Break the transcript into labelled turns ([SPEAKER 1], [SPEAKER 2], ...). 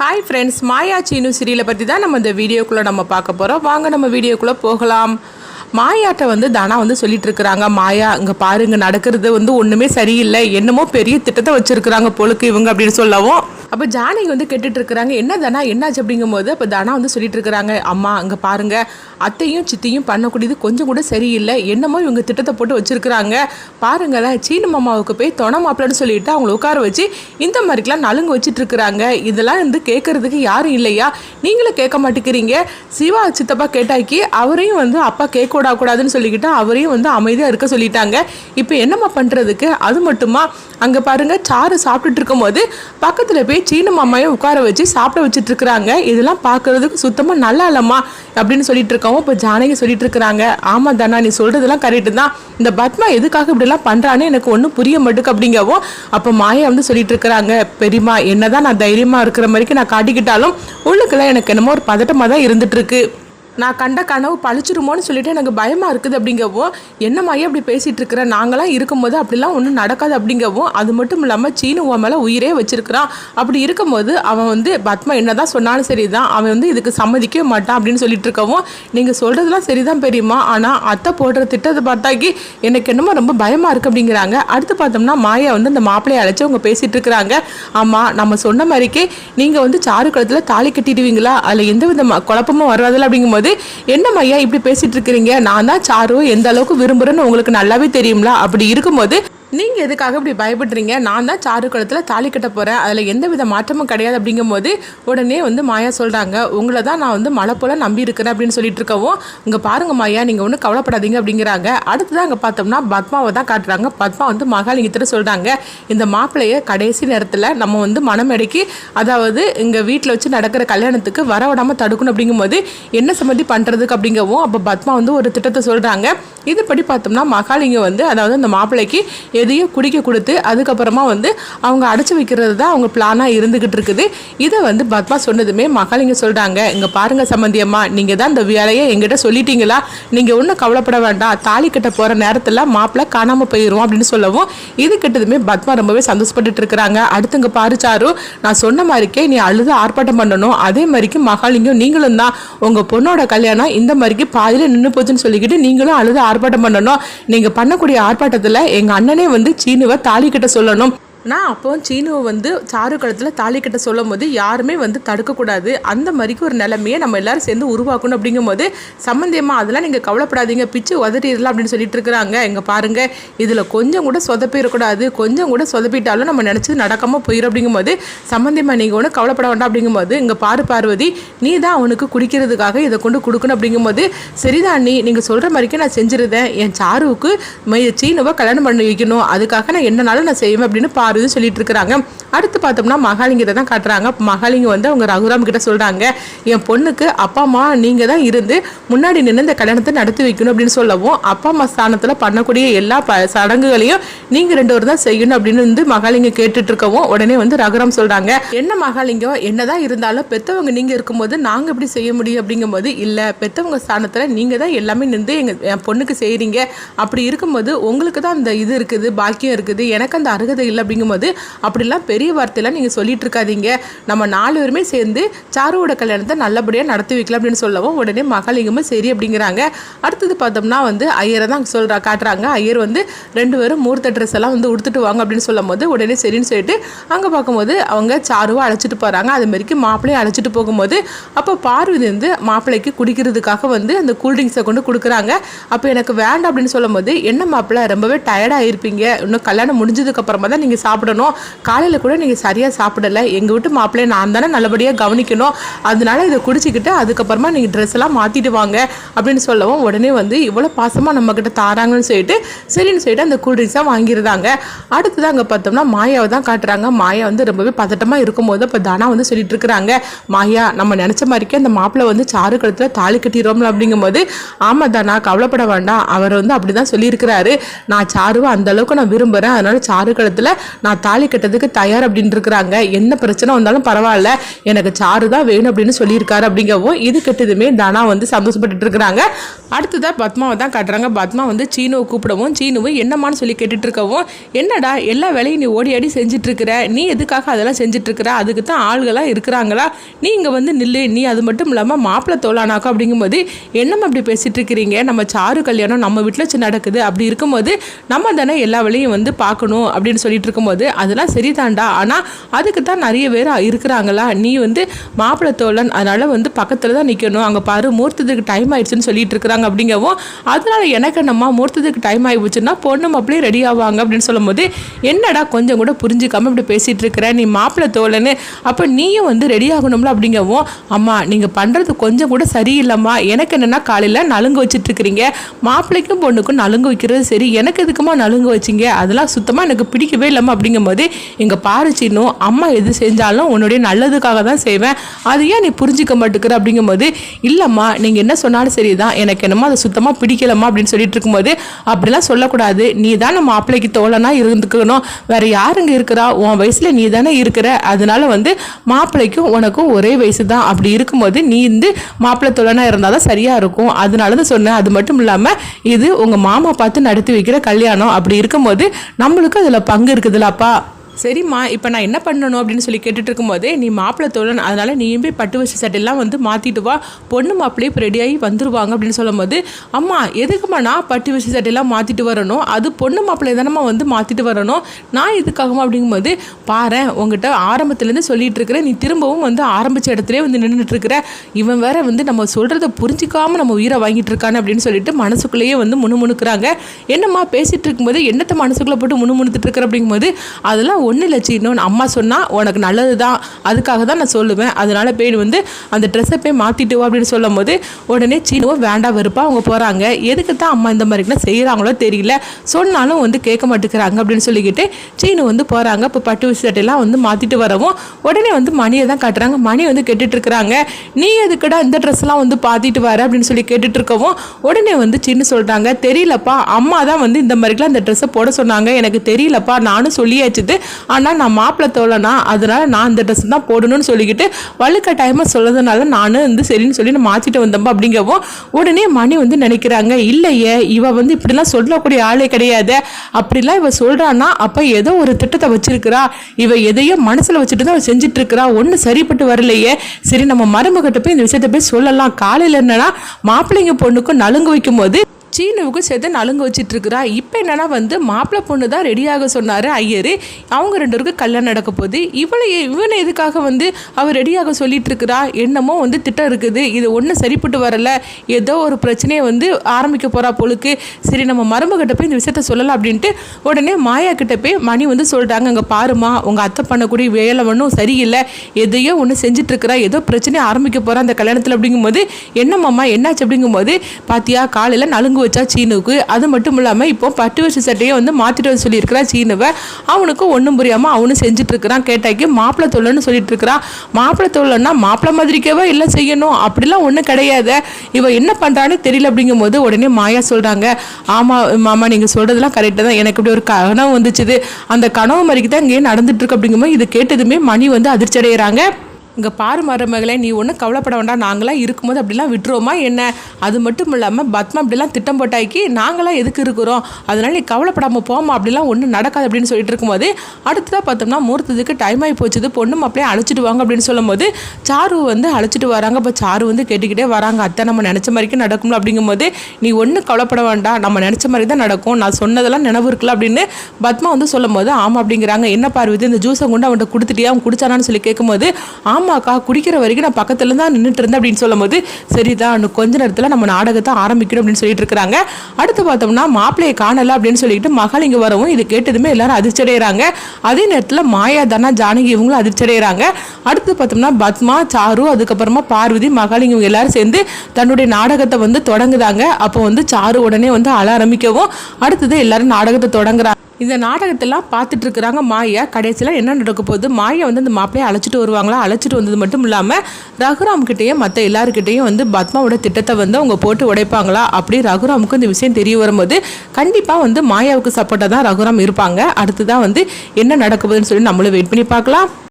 [SPEAKER 1] Hi friends மாயா சீனு சீரியலை பற்றி தான் நம்ம இந்த வீடியோக்குள்ளே நம்ம பார்க்க போகிறோம் வாங்க நம்ம வீடியோக்குள்ளே போகலாம். மாயாட்ட வந்து தானா வந்து சொல்லிட்டு இருக்கிறாங்க. மாயா இங்கே பாருங்க நடக்கிறது வந்து ஒன்றுமே சரியில்லை. என்னமோ பெரிய திட்டத்தை வச்சுருக்குறாங்க பொழுக்கு இவங்க அப்படின்னு சொல்லவும். அப்போ ஜானகி வந்து கேட்டுட்டு இருக்கிறாங்க என்ன தானா என்னாச்சு? அப்படிங்கும்போது அப்போ தானா வந்து சொல்லிட்டு இருக்கிறாங்க அம்மா அங்கே பாருங்க அத்தையும் சித்தியும் பண்ணக்கூடியது கொஞ்சம் கூட சரியில்லை. என்னமோ இவங்க திட்டத்தை போட்டு வச்சிருக்கிறாங்க. பாருங்களேன் சீன மாமாவுக்கு போய் தொண மாப்பிள்ளன்னு சொல்லிட்டு அவங்கள உட்கார வச்சு இந்த மாதிரிக்கெல்லாம் நலுங்கு வச்சுட்டு இருக்கிறாங்க இதெல்லாம் வந்து கேட்கறதுக்கு யாரும் இல்லையா? நீங்களும் கேட்க மாட்டேங்கிறீங்க. சிவா சித்தப்பா கேட்டாக்கி அவரையும் வந்து அப்பா கேட்க கூடாதுன்னு சொல்லிக்கிட்டு அவரையும் வந்து அமைதியாக இருக்க சொல்லிட்டாங்க. இப்போ என்னம்மா பண்ணுறதுக்கு அது மட்டுமா? அங்கே பாருங்க சாறு சாப்பிட்டுட்டு இருக்கும்போது பக்கத்தில் போய் சீன மாமாவையும் உட்கார வச்சு சாப்பிட வச்சுட்டு இருக்கிறாங்க இதெல்லாம் பார்க்கறதுக்கு சுத்தமாக நல்லா இல்லம்மா அப்படின்னு சொல்லிட்டு இருக்கவும் இப்போ ஜானகி சொல்லிட்டு இருக்கிறாங்க ஆமாம் தானா நீ சொல்றதெல்லாம் கரெக்டு தான். இந்த பத்மா எதுக்காக இப்படிலாம் பண்ணுறான்னு எனக்கு ஒன்றும் புரிய மாட்டுக்கு அப்படிங்கவும் அப்போ மாயா வந்து சொல்லிட்டு இருக்கிறாங்க பெரியம்மா என்னதான் நான் தைரியமாக இருக்கிற மாதிரிக்கு நான் காட்டிக்கிட்டாலும் உள்ளுக்கெல்லாம் எனக்கு என்னமோ ஒரு பதட்டமாக தான் இருந்துட்டு இருக்கு நான் கண்ட கனவு பழிச்சிருமோன்னு சொல்லிட்டு எனக்கு பயமாக இருக்குது அப்படிங்கவும் என்னமாயே அப்படி பேசிகிட்டு இருக்கிற? நாங்களாம் இருக்கும்போது அப்படிலாம் ஒன்றும் நடக்காது அப்படிங்கவும் அது மட்டும் இல்லாமல் சீனு உன் மேலே உயிரே வச்சிருக்கிறான். அப்படி இருக்கும்போது அவன் வந்து பத்மா என்ன தான் சொன்னாலும் சரி தான் அவன் வந்து இதுக்கு சம்மதிக்கவே மாட்டான். அப்படின்னு சொல்லிட்டு இருக்கவும் நீங்கள் சொல்கிறதுலாம் சரிதான் பெரியம்மா. ஆனால் அத்தை போடுற திட்டத்தை பார்த்தாக்கி எனக்கு என்னமோ ரொம்ப பயமாக இருக்குது அப்படிங்கிறாங்க. அடுத்து பார்த்தோம்னா மாயா வந்து அந்த மாப்பிள்ளையை அழைச்சி அவங்க பேசிகிட்டு இருக்கிறாங்க. ஆமாம் நம்ம சொன்ன மாதிரிக்கே நீங்கள் வந்து சாரு குளத்தில் தாலி கட்டிடுவீங்களா? அதில் எந்த வித குழப்பமும் வராதில்ல? அப்படிங்கும்போது என்ன மையா இப்படி பேசிட்டு இருக்கிறீங்க? நான் தான் சாரு எந்த அளவுக்கு விரும்புகிறேன்னு உங்களுக்கு நல்லாவே தெரியும்ல? அப்படி இருக்கும்போது நீங்கள் எதுக்காக இப்படி பயப்படுறீங்க? நான் தான் சாரு குளத்தில் தாலி கட்ட போகிறேன் அதில் எந்த வித மாற்றமும் கிடையாது அப்படிங்கும்போது உடனே வந்து மாயா சொல்கிறாங்க உங்களை தான் நான் வந்து மழை போல் நம்பி இருக்கிறேன் அப்படின்னு சொல்லிட்டு இருக்கவும் இங்கே பாருங்க மாயா நீங்கள் ஒன்றும் கவலைப்படாதீங்க அப்படிங்கிறாங்க. அடுத்ததான் அங்கே பார்த்தோம்னா பத்மாவை தான் காட்டுறாங்க. பத்மா வந்து மகாலிங்கத்திட்ட சொல்கிறாங்க இந்த மாப்பிள்ளையை கடைசி நேரத்தில் நம்ம வந்து மனமேடைக்கு அதாவது இங்கே வீட்டில் வச்சு நடக்கிற கல்யாணத்துக்கு வர விடாமல் தடுக்கணும் அப்படிங்கும்போது என்ன சம்மதி பண்ணுறதுக்கு அப்படிங்கவும் அப்போ பத்மா வந்து ஒரு திட்டத்தை சொல்கிறாங்க இதுபடி பார்த்தோம்னா மகாலிங்கம் வந்து அதாவது அந்த மாப்பிள்ளைக்கு எதையும் குடிக்க கொடுத்து அதுக்கப்புறமா வந்து அவங்க அடைச்சி வைக்கிறது தான் அவங்க பிளானாக இருந்துக்கிட்டு இருக்குது. இதை வந்து பத்மா சொன்னதுமே மகாலிங்கம் சொல்கிறாங்க இங்கே பாருங்கள் சம்பந்தியம்மா நீங்கள் தான் இந்த வேலையை எங்கிட்ட சொல்லிட்டீங்களா? நீங்கள் ஒன்றும் கவலைப்பட வேண்டாம். தாலி கட்ட போகிற நேரத்தில் மாப்பிள்ளை காணாமல் போயிடும் அப்படின்னு சொல்லவும் இது கிட்டதுமே பத்மா ரொம்பவே சந்தோஷப்பட்டுட்டு இருக்கிறாங்க. அடுத்துங்க பாரு சாரு நான் சொன்ன மாதிரிக்கே நீ அழுது ஆர்ப்பாட்டம் பண்ணணும். அதே மாதிரிக்கு மகாலிங்கம் நீங்களும் தான். உங்கள் பொண்ணோட கல்யாணம் இந்த மாதிரிக்கு பாதியில் நின்று போச்சுன்னு சொல்லிக்கிட்டு நீங்களும் அழுது ஆர்ப்பாட்டம் பண்ணணும். நீங்கள் பண்ணக்கூடிய ஆர்ப்பாட்டத்தில் எங்கள் அண்ணனே வந்து சீனுவை தாலி கிட்ட சொல்லணும். நான் அப்போ சீனுவை வந்து சாரு கழுத்தில் தாலி கட்ட சொல்லும் போது யாருமே வந்து தடுக்கக்கூடாது அந்த மாதிரிக்கு ஒரு நிலைமையை நம்ம எல்லாரும் சேர்ந்து உருவாக்கணும் அப்படிங்கும்போது சம்மந்தியமா அதெல்லாம் நீங்கள் கவலைப்படாதீங்க. பிச்சு உதறிடலாம் அப்படின்னு சொல்லிட்டு இருக்கிறாங்க. இங்கே பாருங்க இதில் கொஞ்சம் கூட சொதப்பிடக்கூடாது கொஞ்சம் கூட சொதப்பிட்டாலும் நம்ம நினச்சது நடக்காமல் போயிடும் அப்படிங்கும்போது சம்மந்தியமா நீங்கள் ஒன்றும் கவலைப்பட வேண்டாம் அப்படிங்கும்போது இங்கே பாரு பார்வதி நீ தான் அவனுக்கு குடிக்கிறதுக்காக இதை கொண்டு கொடுக்கணும் அப்படிங்கும்போது சரிதான் நீ நீங்கள் சொல்கிற மாதிரிக்கே நான் செஞ்சிருந்தேன் என் சாருவுக்கு சீனுவை கல்யாணம் பண்ணி வைக்கணும். அதுக்காக நான் என்னனாலும் நான் செய்வேன் அப்படின்னு மாறுதுன்னு சொல்லிட்டு இருக்கிறாங்க அடுத்து பார்த்தோம்னா மகாலிங்கத்தை தான் காட்டுறாங்க. மகாலிங்க வந்து அவங்க ரகுராம் கிட்ட சொல்கிறாங்க என் பொண்ணுக்கு அப்பா அம்மா நீங்கள் தான் இருந்து முன்னாடி நின்று இந்த கல்யாணத்தை நடத்தி வைக்கணும் அப்படின்னு சொல்லவும் அப்பா அம்மா ஸ்தானத்தில் பண்ணக்கூடிய எல்லா ப சடங்குகளையும் நீங்கள் ரெண்டு பேரும் தான் செய்யணும் அப்படின்னு வந்து மகாலிங்கம் கேட்டுட்டு இருக்கவும் உடனே வந்து ரகுராம் சொல்கிறாங்க என்ன மகாலிங்கம்? என்னதான் இருந்தாலும் பெத்தவங்க நீங்கள் இருக்கும்போது நாங்கள் எப்படி செய்ய முடியும் அப்படிங்கும்போது இல்லை. பெத்தவங்க ஸ்தானத்தில் நீங்கள் தான் எல்லாமே நின்று எங்கள் என் பொண்ணுக்கு செய்கிறீங்க அப்படி இருக்கும்போது உங்களுக்கு தான் அந்த இது இருக்குது பாக்கியம் இருக்குது. எனக்கு அந்த அருகதை இல்லை அப்படிங்கும்போது அப்படிலாம் பெரிய வார்த்தையெல்லாம் நீங்கள் சொல்லிட்டு இருக்காதீங்க நம்ம நாலு பேருமே சேர்ந்து சாருவோட கல்யாணத்தை நல்லபடியாக நடத்தி வைக்கலாம் அப்படின்னு சொல்லவும் உடனே மகாலிங்கமும் சரி அப்படிங்கிறாங்க. அடுத்தது பார்த்தோம்னா வந்து ஐயரை தான் சொல்கிறா காட்டுறாங்க. ஐயர் வந்து ரெண்டு பேரும் மூர்த்த ட்ரெஸ் எல்லாம் வந்து உடுத்துட்டு வாங்க அப்படின்னு சொல்லும் போது உடனே சரின்னு சொல்லிட்டு அங்கே பார்க்கும்போது அவங்க சாருவை அழைச்சிட்டு போகிறாங்க அது மாரிக்கு மாப்பிள்ளையை அழைச்சிட்டு போகும்போது அப்போ பார்வதி வந்து மாப்பிள்ளைக்கு குடிக்கிறதுக்காக வந்து அந்த கூல்ட்ரிங்க்ஸை கொண்டு கொடுக்குறாங்க. அப்போ எனக்கு வேண்டாம் அப்படின்னு சொல்லும்போது என்ன மாப்பிள்ளை ரொம்பவே டயர்டாக இருப்பீங்க இன்னும் கல்யாணம் முடிஞ்சதுக்கு அப்புறமா தான் நீங்கள் சாப்பிடணும். காலையில் கூட நீங்கள் சரியாக சாப்பிடல. எங்கள் வீட்டு மாப்பிள்ளையை நான் தானே நல்லபடியாக கவனிக்கணும். அதனால இதை குடிச்சிக்கிட்டு அதுக்கப்புறமா நீங்கள் ட்ரெஸ் எல்லாம் மாற்றிட்டு வாங்க அப்படின்னு சொல்லவும் உடனே வந்து இவ்வளோ பாசமாக நம்மக்கிட்ட தாராங்கன்னு சொல்லிட்டு சரின்னு சொல்லிட்டு அந்த கூல்ட்ரிங்க்ஸாக வாங்கியிருந்தாங்க அடுத்தது அங்கே பார்த்தோம்னா மாயாவை தான் காட்டுறாங்க. மாயா வந்து ரொம்பவே பதட்டமாக இருக்கும்போது இப்போ தானா வந்து சொல்லிட்டு இருக்கிறாங்க. மாயா நம்ம நினச்ச மாதிரிக்கே அந்த மாப்பிள்ளை வந்து சாரு கழுத்தில் தாலி கட்டிடுவோம்ல அப்படிங்கும்போது ஆமாம் தானா கவலைப்பட வேண்டாம். அவர் வந்து அப்படி தான் சொல்லியிருக்கிறாரு. நான் சாருவை அந்த அளவுக்கு நான் விரும்புகிறேன் அதனால சாரு கழுத்தில் நான் தாலி கட்டதுக்கு தயார் அப்படின்னு இருக்கிறாங்க என்ன பிரச்சனை வந்தாலும் பரவாயில்ல. எனக்கு சாரு தான் வேணும் அப்படின்னு சொல்லியிருக்காரு அப்படிங்கவும் இது கெட்டதுமே தனா வந்து சந்தோஷப்பட்டு இருக்கிறாங்க. அடுத்ததாக பத்மாவை தான் காட்டுறாங்க. பத்மா வந்து சீனுவை கூப்பிடவும் சீனுவை என்னம்மான்னு சொல்லி கேட்டுட்டு இருக்கவும் என்னடா எல்லா வேலையும் நீ ஓடி ஆடி செஞ்சுட்டு இருக்கிற நீ எதுக்காக அதெல்லாம் செஞ்சுட்டு இருக்கிற அதுக்கு தான் ஆள்களாக இருக்கிறாங்களா? நீ இங்கே வந்து நில்லு. நீ அது மட்டும் இல்லாமல் மாப்பிள்ளை தோலானாக்கா அப்படிங்கும்போது என்னம்மா அப்படி பேசிட்டு இருக்கிறீங்க நம்ம சாரு கல்யாணம் நம்ம வீட்டில் வச்சு நடக்குது. அப்படி இருக்கும்போது நம்ம தானே எல்லா வேலையும் வந்து பார்க்கணும் அப்படின்னு சொல்லிட்டு போகும்போது அதெல்லாம் சரிதான்டா ஆனால் அதுக்கு தான் நிறைய பேர் இருக்கிறாங்களா? நீ வந்து மாப்பிள்ளை தோழன் அதனால் வந்து பக்கத்தில் தான் நிற்கணும் அங்கே பாரு மூர்த்தத்துக்கு டைம் ஆயிடுச்சுன்னு சொல்லிட்டு இருக்கிறாங்க அப்படிங்கவும் அதனால் எனக்கு என்னம்மா மூர்த்தத்துக்கு டைம் ஆகிடுச்சுன்னா பொண்ணு அப்படியே ரெடி ஆவாங்க அப்படின்னு சொல்லும்போது என்னடா கொஞ்சம் கூட புரிஞ்சுக்காம இப்படி பேசிகிட்டு இருக்கிற? நீ மாப்பிள்ளை தோழன்னு அப்போ நீயும் வந்து ரெடி ஆகணும்ல அப்படிங்கவும் அம்மா நீங்கள் பண்ணுறது கொஞ்சம் கூட சரியில்லைம்மா. எனக்கு என்னென்னா காலையில் நலுங்கு வச்சுட்டு இருக்கிறீங்க. மாப்பிள்ளைக்கும் பொண்ணுக்கும் நலுங்கு வைக்கிறது சரி. எனக்கு எதுக்குமா நலுங்கு வச்சிங்க? அதெல்லாம் சுத்தமாக எனக்கு பிடிக்கவே இல்லைம்மா. அப்படிங்கும்போது எங்கள் பாரு சின்னும் அம்மா எது செஞ்சாலும் உன்னுடைய நல்லதுக்காக தான் செய்வேன். அது ஏன் நீ புரிஞ்சிக்க மாட்டேங்கிற? அப்படிங்கும்போது இல்லைம்மா நீங்கள் என்ன சொன்னாலும் சரி தான் எனக்கு என்னமோ அதை சுத்தமாக பிடிக்கலம்மா அப்படின்னு சொல்லிட்டு இருக்கும்போது அப்படிலாம் சொல்லக்கூடாது. நீ தான் நம்ம மாப்பிள்ளைக்கு தோழனா இருந்துக்கணும். வேற யாருங்க இருக்கிறா? உன் வயசில் நீ தானே இருக்கிற. அதனால வந்து மாப்பிள்ளைக்கும் உனக்கும் ஒரே வயசு தான். அப்படி இருக்கும்போது நீ வந்து மாப்பிள்ளை தோழனாக இருந்தால் தான் சரியாக இருக்கும். அதனால தான் சொன்னேன். அது மட்டும் இல்லாமல் இது உங்கள் மாமா பார்த்து நடத்தி வைக்கிற கல்யாணம். அப்படி இருக்கும்போது நம்மளுக்கு அதில் பங்கு escapar சரிம்மா இப்போ நான் என்ன பண்ணணும் அப்படின்னு சொல்லி கேட்டுட்டு இருக்கும்போதே நீ மாப்பிள்ளை தோழன் அதனால நீயும் போய் பட்டு வச்சு சட்டையெல்லாம் வந்து மாற்றிட்டு வா. பொண்ணு மாப்பிள்ளையே இப்போ ரெடியாகி வந்துருவாங்க அப்படின்னு சொல்லும்போது அம்மா எதுக்குமா நான் பட்டு வச்சு சட்டையெல்லாம் மாற்றிட்டு வரணும்? அது பொண்ணு மாப்பிள்ளை தானம்மா வந்து மாற்றிட்டு வரணும்? நான் எதுக்காகமா அப்படிங்கும்போது பாரு உங்ககிட்ட ஆரம்பத்துலேருந்து சொல்லிட்டு இருக்கிறேன் நீ திரும்பவும் வந்து ஆரம்பித்த இடத்துலேயே வந்து நின்றுட்டு இருக்கிற இவன் வேற வந்து நம்ம சொல்கிறத புரிஞ்சிக்காமல் நம்ம உயிரை வாங்கிட்டு இருக்கானு அப்படின்னு சொல்லிட்டு மனசுக்குள்ளேயே வந்து முணுமுணுக்கிறாங்க. என்னம்மா பேசிகிட்டு இருக்கும்போது என்னத்தை மனசுக்குள்ளே போட்டு முணுமுணுத்துட்டு இருக்கிற அப்படிங்கும்போது அதெல்லாம் ஒன்றும் இல்லை சீனோன்னு அம்மா சொன்னால் உனக்கு நல்லது தான் அதுக்காக தான் நான் சொல்லுவேன். அதனால் போய் வந்து அந்த ட்ரெஸ்ஸை போய் மாற்றிட்டு வா அப்படின்னு சொல்லும் போது உடனே சீனுவும் வேண்டாம் வெறுப்பாக அவங்க போகிறாங்க எதுக்கு தான் அம்மா இந்த மாதிரிலாம் செய்கிறாங்களோ தெரியல. சொன்னாலும் வந்து கேட்க மாட்டேங்கிறாங்க அப்படின்னு சொல்லிக்கிட்டு சீனு வந்து போகிறாங்க இப்போ பட்டு சட்டையெல்லாம் வந்து மாற்றிட்டு வரவும் உடனே வந்து மணியை தான் காட்டுறாங்க. மணி வந்து கேட்டுட்ருக்குறாங்க நீ எதுக்கடா இந்த ட்ரெஸ்லாம் வந்து பார்த்துட்டு வர அப்படின்னு சொல்லி கேட்டுட்ருக்கவும் உடனே வந்து சின்ன சொல்கிறாங்க தெரியலப்பா அம்மா தான் வந்து இந்த மாதிரிலாம் அந்த ட்ரெஸ்ஸை போட சொன்னாங்க. எனக்கு தெரியலப்பா நானும் சொல்லியாச்சுது. ஆனால் நான் மாப்பிள்ளை தோழனா அதனால் நான் அந்த ட்ரெஸ் தான் போடணும்னு சொல்லிக்கிட்டு வலுக்கட்டாயமாக சொல்லதுனால நானும் வந்து சரின்னு சொல்லி நான் மாற்றிட்டு வந்தோம்பா அப்படிங்கவும் உடனே மணி வந்து நினைக்கிறாங்க இல்லையே இவ வந்து இப்படிலாம் சொல்லக்கூடிய ஆளே கிடையாது அப்படிலாம் இவ சொல்கிறான்னா அப்போ ஏதோ ஒரு திட்டத்தை வச்சிருக்கிறா இவ எதையோ மனசில் வச்சுட்டு தான் செஞ்சுட்டு இருக்கிறா ஒன்றும் சரிப்பட்டு வரலையே சரி நம்ம மருமகிட்ட போய் இந்த விஷயத்த போய் சொல்லலாம் காலையில் என்னன்னா மாப்பிள்ளைங்க பொண்ணுக்கும் நலுங்கு வைக்கும் போது சீனுவுக்கும் சேர்த்து நலுங்க வச்சிட்டு இருக்கிறா இப்போ என்னென்னா வந்து மாப்பிள்ளை பொண்ணு தான் ரெடியாக சொன்னார் ஐயர். அவங்க ரெண்டு பேருக்கும் கல்யாணம் நடக்க போகுது. இவளை இவனை எதுக்காக வந்து அவள் ரெடியாக சொல்லிட்டு இருக்கிறா என்னமோ வந்து திட்டம் இருக்குது. இது ஒன்றும் சரிப்பட்டு வரல. ஏதோ ஒரு பிரச்சனையை வந்து ஆரம்பிக்க போகிறா பொழுக்கு சரி நம்ம மருமகிட்ட போய் இந்த விஷயத்த சொல்லலாம் அப்படின்ட்டு உடனே மாயா கிட்ட போய் மணி வந்து சொல்கிறாங்க அங்கே பாருமா உங்கள் அத்தை பண்ணக்கூடிய வேலை ஒன்றும் சரியில்லை. எதையோ ஒன்று செஞ்சுட்டு இருக்கிறா ஏதோ பிரச்சனை ஆரம்பிக்க போகிறா அந்த கல்யாணத்தில். அப்படிங்கும்போது என்னம்மாம்மா என்னாச்சு? அப்படிங்கும்போது பாத்தியா காலையில் நலுங்கு வச்சா சீனுக்கு? அது மட்டும் இல்லாமல் இப்போ பட்டு வச்சு சட்டையை வந்து மாற்றிட்டு வந்து சொல்லியிருக்கிறா சீனுவை. அவனுக்கு ஒன்றும் புரியாமல் அவனும் செஞ்சுட்டு இருக்கிறான் கேட்டாக்கி மாப்பிள்ளை தொழில்னு சொல்லிட்டு இருக்கிறான் மாப்பிள்ளை தொழில்னா மாப்பிள்ளை மாதிரிக்கவே இல்லை செய்யணும்? அப்படிலாம் ஒன்றும் கிடையாது. இவன் என்ன பண்ணுறான்னு தெரியல. அப்படிங்கும்போது உடனே மாயா சொல்கிறாங்க ஆமாம் மாமா நீங்கள் சொல்கிறதுலாம் கரெக்டாக தான். எனக்கு இப்படி ஒரு கனவு வந்துச்சுது. அந்த கனவு மாதிரிக்கு தான் இங்கே நடந்துட்டு இருக்கு அப்படிங்கும்போது இது கேட்டதுமே மணி வந்து அதிர்ச்சி அடைகிறாங்க இங்கே பாரு மருமகளே நீ ஒன்றும் கவலைப்பட வேண்டாம். நாங்களாம் இருக்கும்போது அப்படிலாம் விட்டுருவோமா என்ன? அது மட்டும் இல்லாமல் பத்மா அப்படிலாம் திட்டம் போட்டாக்கி நாங்களாம் எதுக்கு இருக்கிறோம்? அதனால நீ கவலைப்படாமல் போமா அப்படிலாம் ஒன்றும் நடக்காது அப்படின்னு சொல்லிட்டு இருக்கும்போது அடுத்ததாக பார்த்தோம்னா மூர்த்தத்துக்கு டைம் ஆகி போச்சுது பொண்ணு அப்படியே அழைச்சிட்டு வாங்க அப்படின்னு சொல்லும்போது சாரு வந்து அழைச்சிட்டு வராங்க. இப்போ சாரு வந்து கேட்டுக்கிட்டே வராங்க அத்தை நம்ம நினச்ச மாதிரிக்கு நடக்கும்ல அப்படிங்கும்போது நீ ஒன்றும் கவலைப்பட வேண்டாம். நம்ம நினச்ச மாதிரி தான் நடக்கும். நான் சொன்னதெல்லாம் நினைவு இருக்குல்ல அப்படின்னு பத்மா வந்து சொல்லும்போது ஆமாம் அப்படிங்கிறாங்க. என்ன பார்வதி இந்த ஜூஸை கொண்டு அவன்கிட்ட கொடுத்துட்டியா? அவன் குடிச்சானான்னு சொல்லி கேட்கும்போது ஆமாக்கா குடிக்கிற வரைக்கும் நான் பக்கத்துல தான் நின்றுட்டு இருந்தேன் அப்படின்னு சொல்லும்போது சரிதான் இன்னும் கொஞ்ச நேரத்தில் நம்ம நாடகத்தை ஆரம்பிக்கணும் அப்படின்னு சொல்லிட்டு இருக்கிறாங்க. அடுத்து பார்த்தோம்னா மாப்பிள்ளையை காணல அப்படின்னு சொல்லிட்டு மகள் இங்கே வரவும் இது கேட்டதுமே எல்லாரும் அதிர்ச்சடைகிறாங்க அதே நேரத்தில் மாயா தானா ஜானகி இவங்களும் அதிர்ச்சடைகிறாங்க அடுத்து பார்த்தோம்னா பத்மா சாரு அதுக்கப்புறமா பார்வதி மகள் இவங்க எல்லாரும் சேர்ந்து தன்னுடைய நாடகத்தை வந்து தொடங்குதாங்க அப்போ வந்து சாரு உடனே வந்து அழ ஆரம்பிக்கவும் அடுத்தது எல்லாரும் நாடகத்தை தொடங்குறாங்க இந்த நாடகத்தெல்லாம் பார்த்துட்டு இருக்கிறாங்க மாயா. கடைசியில் என்ன நடக்க போகுது? மாயா வந்து அந்த மாப்பிள்ளையை அழைச்சிட்டு வருவாங்களா? அழைச்சிட்டு வந்தது மட்டும் இல்லாமல் ரகுராம் கிட்டேயும் மற்ற எல்லாருக்கிட்டேயும் வந்து பத்மாவோட திட்டத்தை வந்து அவங்க போட்டு உடைப்பாங்களா? அப்படி ரகுராமுக்கு இந்த விஷயம் தெரிய வரும்போது கண்டிப்பாக வந்து மாயாவுக்கு சப்போர்ட்டாக தான் ரகுராம் இருப்பாங்க. அடுத்து தான் வந்து என்ன நடக்க போகுதுன்னு சொல்லி நம்மளும் வெயிட் பண்ணி பார்க்கலாம்.